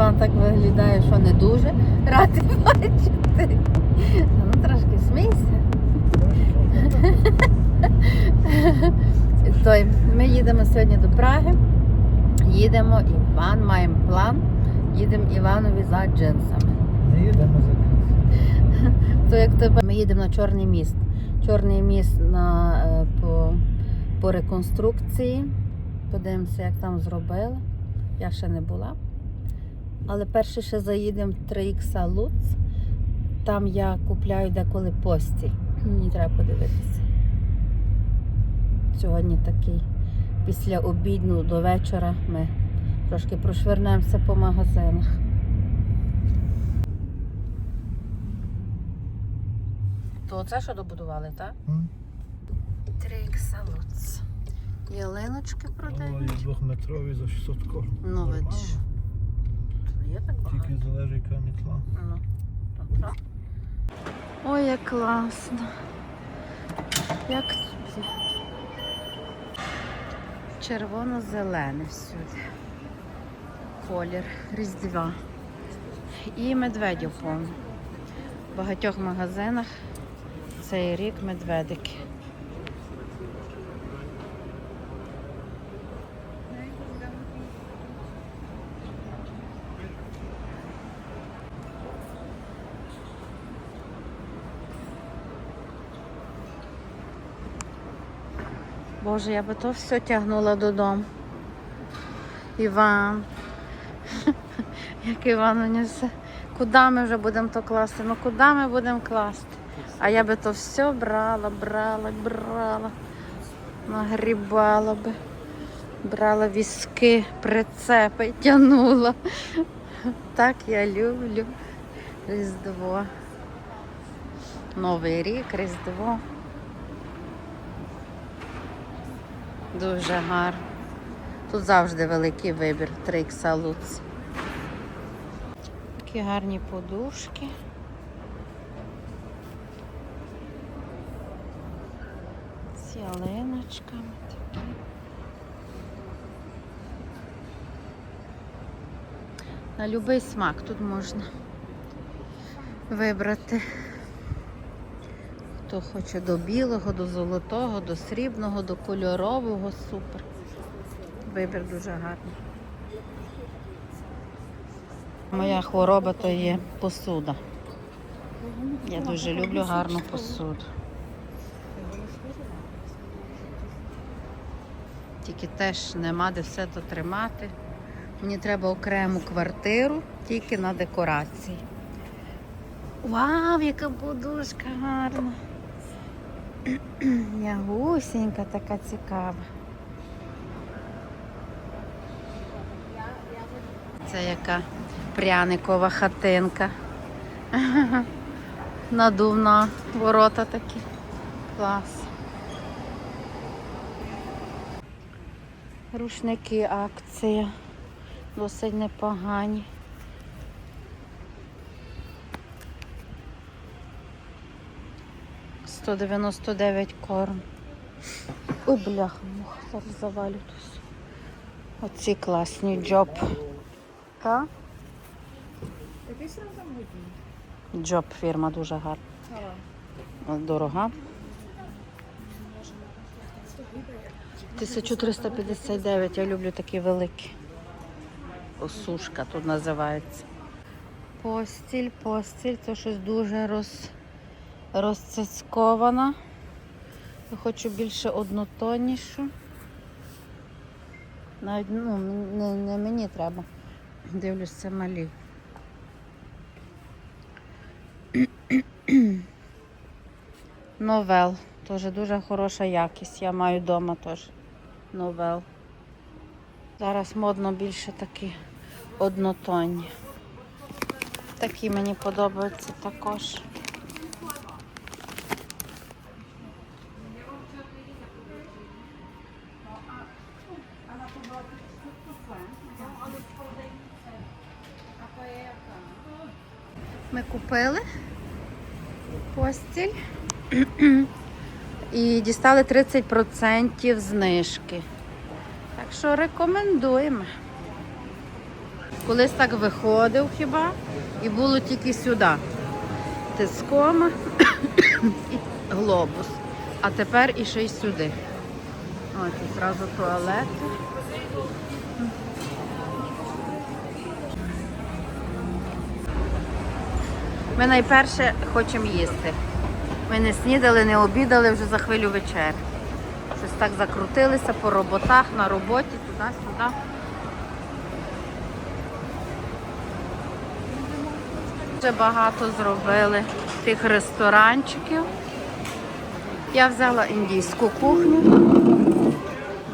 Іван так виглядає, що не дуже радий бачити. Ну трошки смійся. Той, ми їдемо сьогодні до Праги. Їдемо, Іван, маємо план. Їдемо Іванові за джинсами. Не їдемо за кінцем. То як тебе ми їдемо на Чорний міст. Чорний міст на, е, по, по реконструкції. Подивимося, як там зробили. Я ще не була. Але перше ще заїдемо в 3Х Луц. Там я купляю деколи постіль. Мені треба подивитися. Сьогодні такий після обідну до вечора ми трошки прошвернемося по магазинах. То це що добудували, так? 3Х Луц. Ялиночки продають. двохметрові за 600 корм. Ну, видиш. Є так багато. Тільки залежить яка мітла. Ну, добре. Ой, як класно. Як тобі? Червоно-зелене всюди. Колір Різдва. І медведів повно. В багатьох магазинах цей рік медведики. Боже, я би то все тягнула додому. Іван. Як Іван несе. Куди ми вже будемо то класти? Ну куди ми будемо класти? А я би то все брала, брала, брала. Нагрібала би. Брала візки, прицепи, тягнула. Так я люблю Різдво. Новий рік, Різдво. Дуже гарно. Тут завжди великий вибір 3 Луц. Такі гарні подушки. З ялиночками. На будь-який смак тут можна вибрати. Хто хоче до білого, до золотого, до срібного, до кольорового, супер. Вибір дуже гарний. Моя хвороба то є посуда. Я дуже люблю гарну посуду. Тільки теж нема де все то тримати. Мені треба окрему квартиру тільки на декорації. Вау, яка подушка гарна! Ягусенька така цікава. Це яка пряникова хатинка. Надувна ворота такі. Клас. Рушники акція. Досить непогані. Сто дев'яносто дев'ять корм. Ой, бляха, муха, зараз завалю тут. Оці класні джоб. Та? Джоб фірма дуже гарна. Дорога. 1359, я люблю такі великі. Осушка тут називається. Постіль, постіль, це щось дуже роз, розцяцькована. Я хочу більше однотоннішу. Навіть ну, не, не мені треба. Дивлюсь, це малі. Новел. Теж дуже хороша якість. Я маю вдома теж новел. Зараз модно більше такі однотонні. Такі мені подобаються також. Дістали 30% знижки. Так що рекомендуємо. Колись так виходив хіба, і було тільки сюди. Тискома і глобус. А тепер і ще й сюди. Ось тут зразу туалети. Ми найперше хочемо їсти. Ми не снідали, не обідали вже за хвилю вечер. Щось так закрутилися по роботах, на роботі, туди-сюди. Вже багато зробили тих ресторанчиків. Я взяла індійську кухню.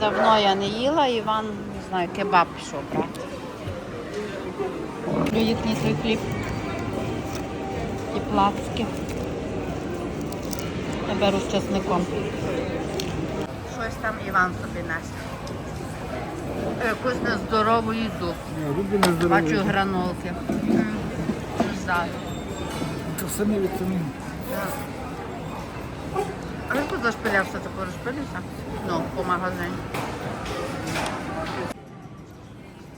Давно я не їла, Іван, не знаю, кебаб пішов брати. Люблю їхній хліб. І плацки. Беру з часником. Щось там Іван собі несе. Якусь нездорову їду. Бачу гранолки. Не знаю. Це самі вітаміни. А він тут зашпилявся, тако розпилився? Ну, по магазині.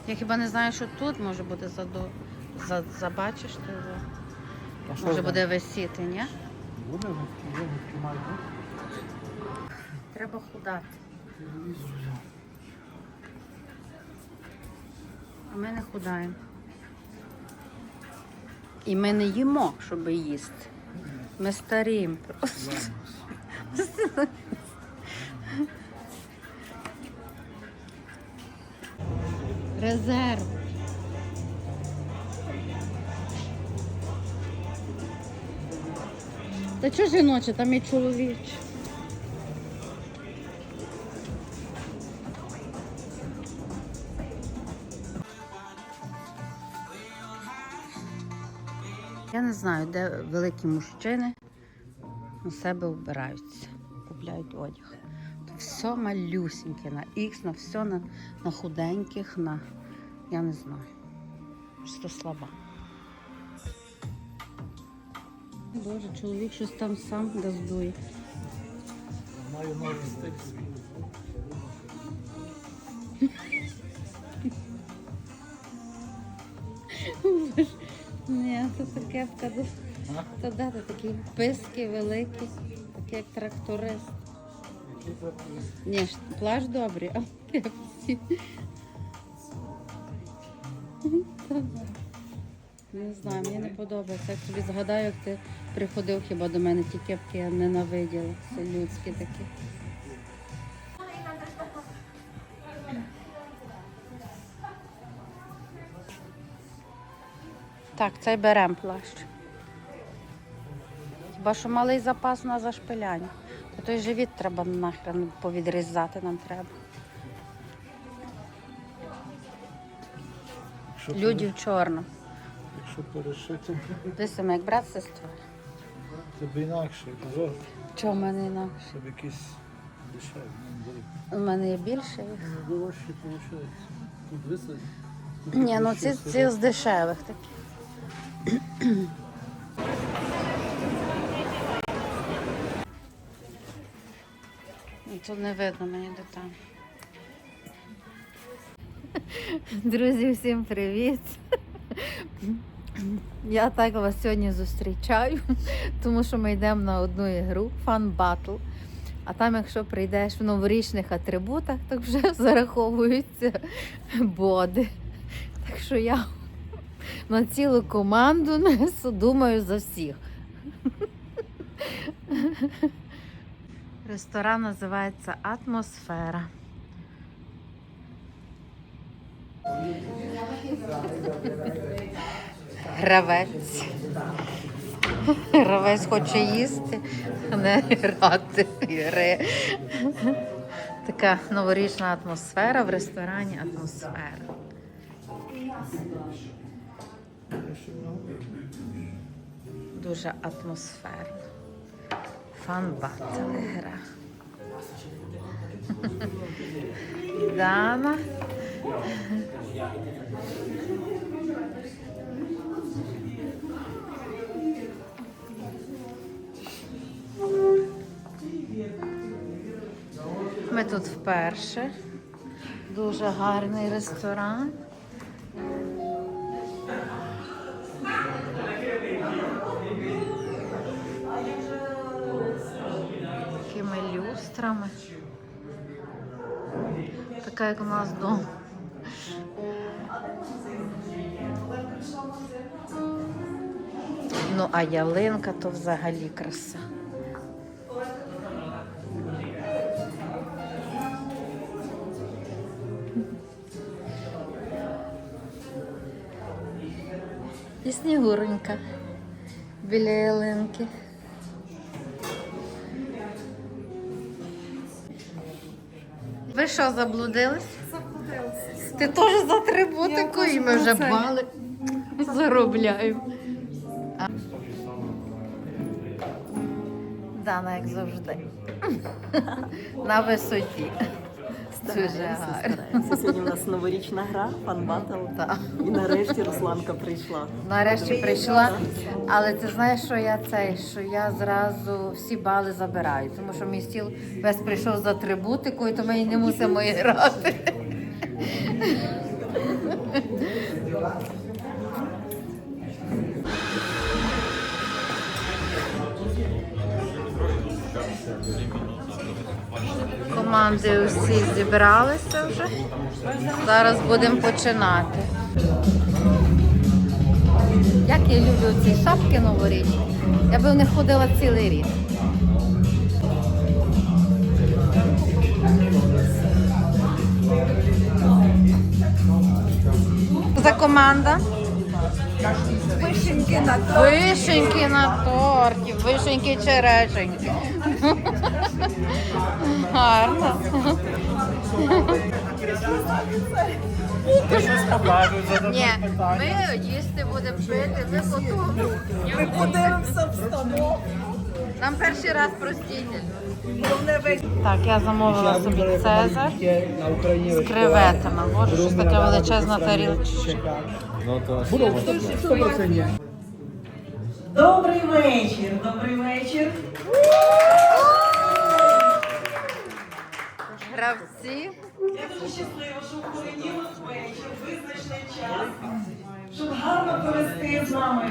Я хіба не знаю, що тут може бути заду... за... забачиш, ти може буде висіти, ні? Буде, вже мають бути. Треба худати. А ми не худаємо. І ми не їмо, щоб їсти. Ми старіємо просто. Резерв. Та чого жіноче, там і чоловіче. Я не знаю, де великі мужчини на себе вбираються, купляють одяг. Все малюсіньке, на ікс, на все, на, на худеньких, на я не знаю. Просто слаба. Боже, чоловік щось там сам газдує. Маю новий стиль свій. Ні, це таке в тебе. Та де ти такі писки великі, такі як тракторист. Ні, ж плащ добрий, а кепці. Не знаю, мені не подобається. Як тобі згадаю, як ти приходив хіба до мене, ті кепки я ненавиділа. Це людські такі. Так, цей берем плащ. Хіба що малий запас на зашпиляння. То той живіт треба нахрен повідрізати нам треба. Люди в чорному. Якщо перешити, Дивися, як брат сестра. це б інакше. Казав, Чого в мене інакше? щоб якісь дешеві. ну. У мене є більше їх. Ну, дорожчі виходить. Тут висадь. Ні, ну ці, ці з дешевих такі. Ну, Тут не видно мені де там. Друзі, всім привіт! Я так вас сьогодні зустрічаю, тому що ми йдемо на одну ігру Fun Battle. А там, якщо прийдеш в новорічних атрибутах, так вже зараховуються боди. Так що я на цілу команду несу, думаю за всіх. Ресторан називається Атмосфера. Гравець. Гравець хоче їсти, а не грати. Така новорічна атмосфера в ресторані атмосфера. Дуже атмосферно. Фан батл гра. Дана. Ми тут вперше. Дуже гарний ресторан. Такими люстрами. Така як у нас дом. Ну, а ялинка то взагалі краса. І снігуренька біля ялинки. Ви що, заблудились? Заблудилися. Ти теж за атрибутику і ми вже бали заробляємо. А. Дана, як завжди. На висоті. Дуже гарно. Сьогодні у нас новорічна гра, фан батл. І нарешті Русланка прийшла. Нарешті прийшла, але ти знаєш, що я цей, що я зразу всі бали забираю, тому що мій стіл весь прийшов з атрибутикою, то ми і не мусимо грати. Команди усі зібралися вже. Зараз будемо починати. Як я люблю ці шапки новорічні. Я би в них ходила цілий рік. За команда. Вишеньки на то. Вишеньки на торті, вишеньки черешеньки. Гарно. Ні, ми їсти будемо пити, ми готові. Ми подивимося обстановку. Нам перший раз простітель. Так, я замовила собі цезар з креветами. Боже, щось таке величезна тарілочка. 100%. Добрий вечір, добрий вечір. Гравці. Я дуже щаслива, що в понеділок вечір визначний час, щоб гарно провести з вами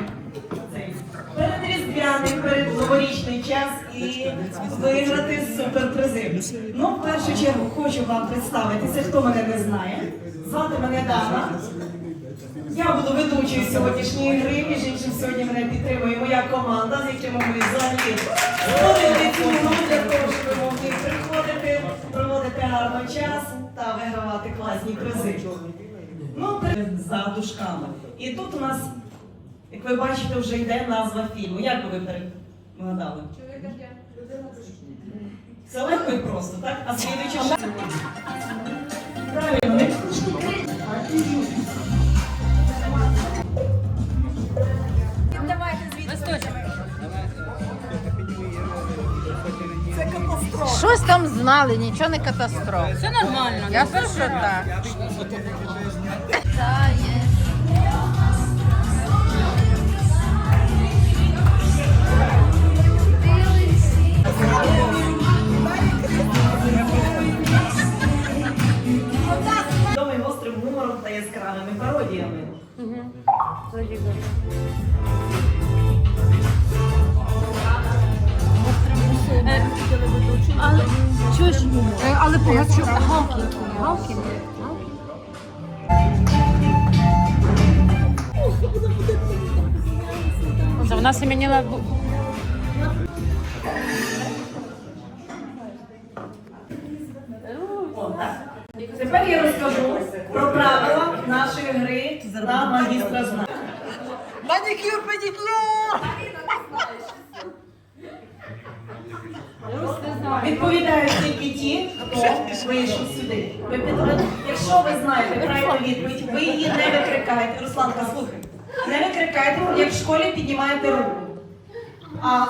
цей передріздвяний, передноворічний час і виграти суперпризи. Ну, в першу чергу хочу вам представитися, хто мене не знає. Звати мене Дана. Я буду ведучою сьогоднішньої гри, між іншим сьогодні мене підтримує моя команда, з якими ми взагалі створили цю гру для того, щоб ви могли приходити, проводити гарно час та вигравати класні призи. Ну, за дужками. І тут у нас, як ви бачите, вже йде назва фільму. Як би ви перегадали? Це легко і просто, так? А слідуючи? Правильно, знали, нічого не катастрофа. Все нормально. Я що так. Відомий гострим гумором та яскравими пародіями. Але чуєш, Е, але погачу. Галкін. Галкін. Вона семеніла Тепер я розкажу про правила нашої гри на магістра знань. Манікюр, педикюр. Відповідають тільки ті, хто вийшов сюди. Ви підготовлені? Якщо ви знаєте правильну відповідь, ви її не викрикаєте. Русланка, слухай. Не викрикайте, як в школі піднімаєте руку. А